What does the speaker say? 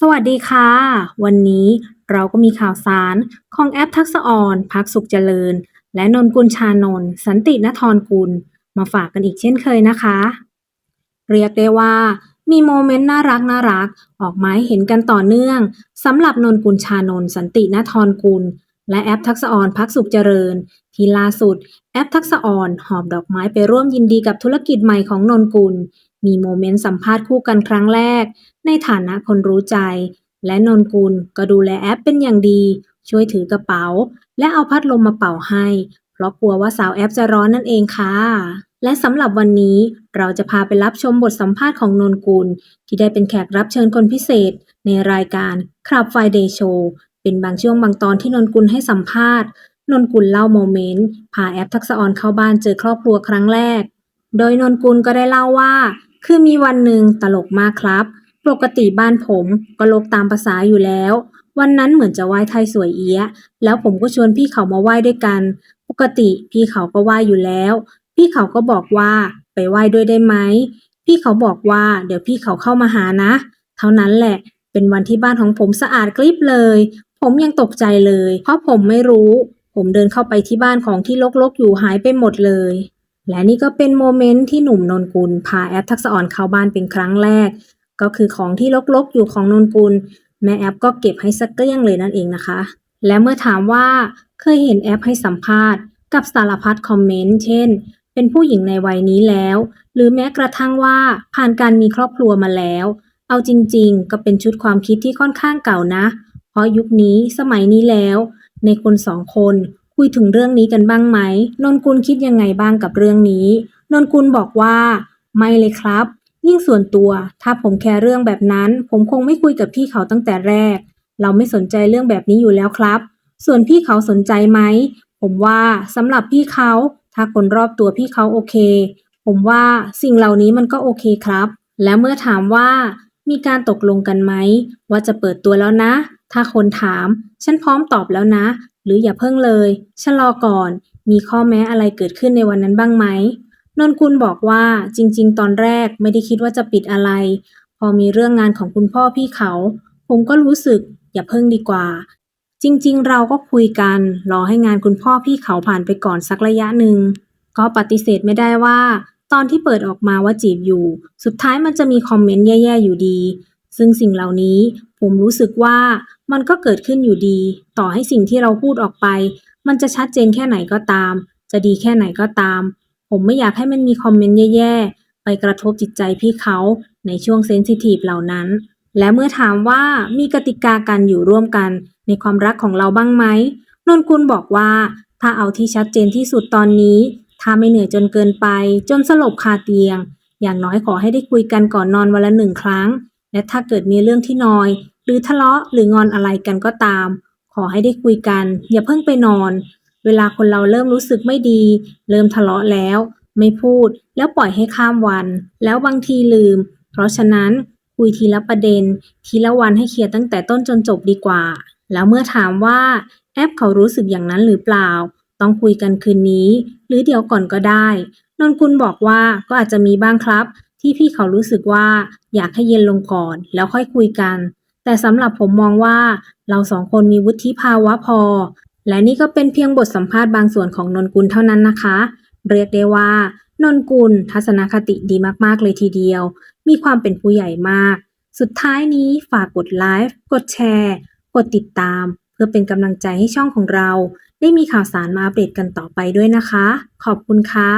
สวัสดีค่ะ วันนี้เราก็มีข่าวสารของแอปทักษออนพักสุขเจริญ และนนกุลชานนสันตินทรกุล มาฝากกันอีกเช่นเคยนะคะ เรียกได้ว่า มีโมเมนต์น่ารักน่ารักออกมาให้เห็นกันต่อเนื่องสำหรับนนกุลชานนสันตินทรกุล และแอปทักษออนพักสุขเจริญ ที่ล่าสุด แอปทักษะออนหอบดอกไม้ไปร่วมยินดีกับธุรกิจใหม่ของนนกุล มีโมเมนต์สัมภาษณ์คู่กันครั้งแรก ในฐานะคนรู้ใจ และนนกุลก็ดูแลแอปเป็นอย่างดี ช่วยถือกระเป๋า และเอาพัดลมมาเป่าให้ เพราะกลัวว่าสาวแอปจะร้อนนั่นเองค่ะและสำหรับวันนี้เราจะพาไปรับชมบทสัมภาษณ์ของนนกุล ที่ได้เป็นแขกรับเชิญคนพิเศษ ในรายการคลับไฟเดย์โชว์เป็นบางช่วงบางตอนที่นนกุลให้สัมภาษณ์ นนกุลเล่าโมเมนต์พาแอปทักษะออนเข้าบ้านเจอครอบครัวครั้งแรก โดยนนกุลก็ได้เล่าว่า คือมีวันหนึ่งตลกมากครับ ปกติบ้านผมก็ลกตามภาษาอยู่แล้ว วันนั้นเหมือนจะไหว้ไทยสวยเอี้ย แล้วผมก็ชวนพี่เขามาไหว้ด้วยกัน ปกติพี่เขาก็ไหว้อยู่แล้ว พี่เขาก็บอกว่าไปไหว้ด้วยได้ไหม พี่เขาบอกว่าเดี๋ยวพี่เขาเข้ามาหานะ เท่านั้นแหละ เป็นวันที่บ้านของผมสะอาดกริบเลย ผมยังตกใจเลย เพราะผมไม่รู้ ผมเดินเข้าไปที่บ้านของที่รกๆ อยู่หายไปหมดเลย และนี่ก็เป็นโมเมนต์ที่หนุ่มนนกุลพาแอปทักษะอ่อนเข้าบ้านเป็นครั้งแรก ก็คือของที่รกๆ อยู่ของนนกุล แม่แอปก็เก็บให้สักเกลี้ยงเลยนั่นเองนะคะ และเมื่อถามว่าเคยเห็นแอปให้สัมภาษณ์ กับสารพัดคอมเมนต์เช่น เป็นผู้หญิงในวัยนี้แล้ว หรือแม้กระทั่งว่าผ่านการมีครอบครัวมาแล้ว เอาจริง ๆ ก็เป็นชุดความคิดที่ค่อนข้างเก่านะ เพราะยุคนี้สมัยนี้แล้ว ในคนสองคนคุยถึงเรื่องนี้กันบ้างไหม นนกุลคิดยังไงบ้างกับเรื่องนี้ นนกุลบอกว่า ไม่เลยครับ ยิ่งส่วนตัว ถ้าผมแคร์เรื่องแบบนั้น ผมคงไม่คุยกับพี่เขาตั้งแต่แรก เราไม่สนใจเรื่องแบบนี้อยู่แล้วครับ ส่วนพี่เขาสนใจไหม ผมว่าสำหรับพี่เขา ถ้าคนรอบตัวพี่เขาโอเค ผมว่าสิ่งเหล่านี้มันก็โอเคครับ และเมื่อถามว่ามีการตกลงกันไหม ว่าจะเปิดตัวแล้วนะ ถ้าคนถาม ฉันพร้อมตอบแล้วนะ หรืออย่าเพิ่งเลยชะลอก่อน มีข้อแม้อะไรเกิดขึ้นในวันนั้นบ้างไหมนนกุลบอกว่าจริง ๆ ตอนแรกไม่ได้คิดว่าจะปิดอะไร พอมีเรื่องงานของคุณพ่อพี่เขา ผมก็รู้สึก อย่าเพิ่งดีกว่า จริง ๆ เราก็คุยกัน รอให้งานคุณพ่อพี่เขาผ่านไปก่อนสักระยะหนึ่งก็ปฏิเสธไม่ได้ว่า ตอนที่เปิดออกมาว่าจีบอยู่ สุดท้ายมันจะมีคอมเมนต์แย่ๆอยู่ดี ซึ่งสิ่งเหล่านี้ผมรู้สึกว่ามันก็เกิดขึ้นอยู่ดี ต่อให้สิ่งที่เราพูดออกไป มันจะชัดเจนแค่ไหนก็ตาม จะดีแค่ไหนก็ตาม ผมไม่อยากให้มันมีคอมเมนต์แย่ๆ ไปกระทบจิตใจพี่เขาในช่วงเซนซิทีฟเหล่านั้น และเมื่อถามว่ามีกติกาการอยู่ร่วมกันในความรักของเราบ้างไหมนนกุลบอกว่าถ้าเอาที่ชัดเจนที่สุดตอนนี้ ถ้าไม่เหนื่อยจนเกินไป จนสลบคาเตียง อย่างน้อยขอให้ได้คุยกันก่อนนอนวันละหนึ่งครั้ง และถ้าเกิดมีเรื่องที่นอย หรือทะเลาะหรืองอนอะไรกันก็ตาม ขอให้ได้คุยกัน อย่าเพิ่งไปนอน เวลาคนเราเริ่มรู้สึกไม่ดี เริ่มทะเลาะแล้ว ไม่พูด แล้วปล่อยให้ข้ามวัน แล้วบางทีลืม เพราะฉะนั้นคุยทีละประเด็น ทีละวันให้เคลียร์ตั้งแต่ต้นจนจบดีกว่า แล้วเมื่อถามว่าแอปเขารู้สึกอย่างนั้นหรือเปล่า ต้องคุยกันคืนนี้ หรือเดี๋ยวก่อนก็ได้นนกุลบอกว่าก็อาจจะมีบ้างครับ ที่พี่เขารู้สึกว่าอยากให้เย็นลงก่อน แล้วค่อยคุยกัน แต่สำหรับผมมองว่าเราสองคนมีวุฒิภาวะพอ และนี่ก็เป็นเพียงบทสัมภาษณ์บางส่วนของนนกุลเท่านั้นนะคะ เรียกได้ว่านนกุลทัศนคติดีมากๆเลยทีเดียว มีความเป็นผู้ใหญ่มาก สุดท้ายนี้ฝากกดไลฟ์กดแชร์ กดติดตาม เพื่อเป็นกำลังใจให้ช่องของเรา ได้มีข่าวสารมาอัปเดตกันต่อไปด้วยนะคะ ขอบคุณค่ะ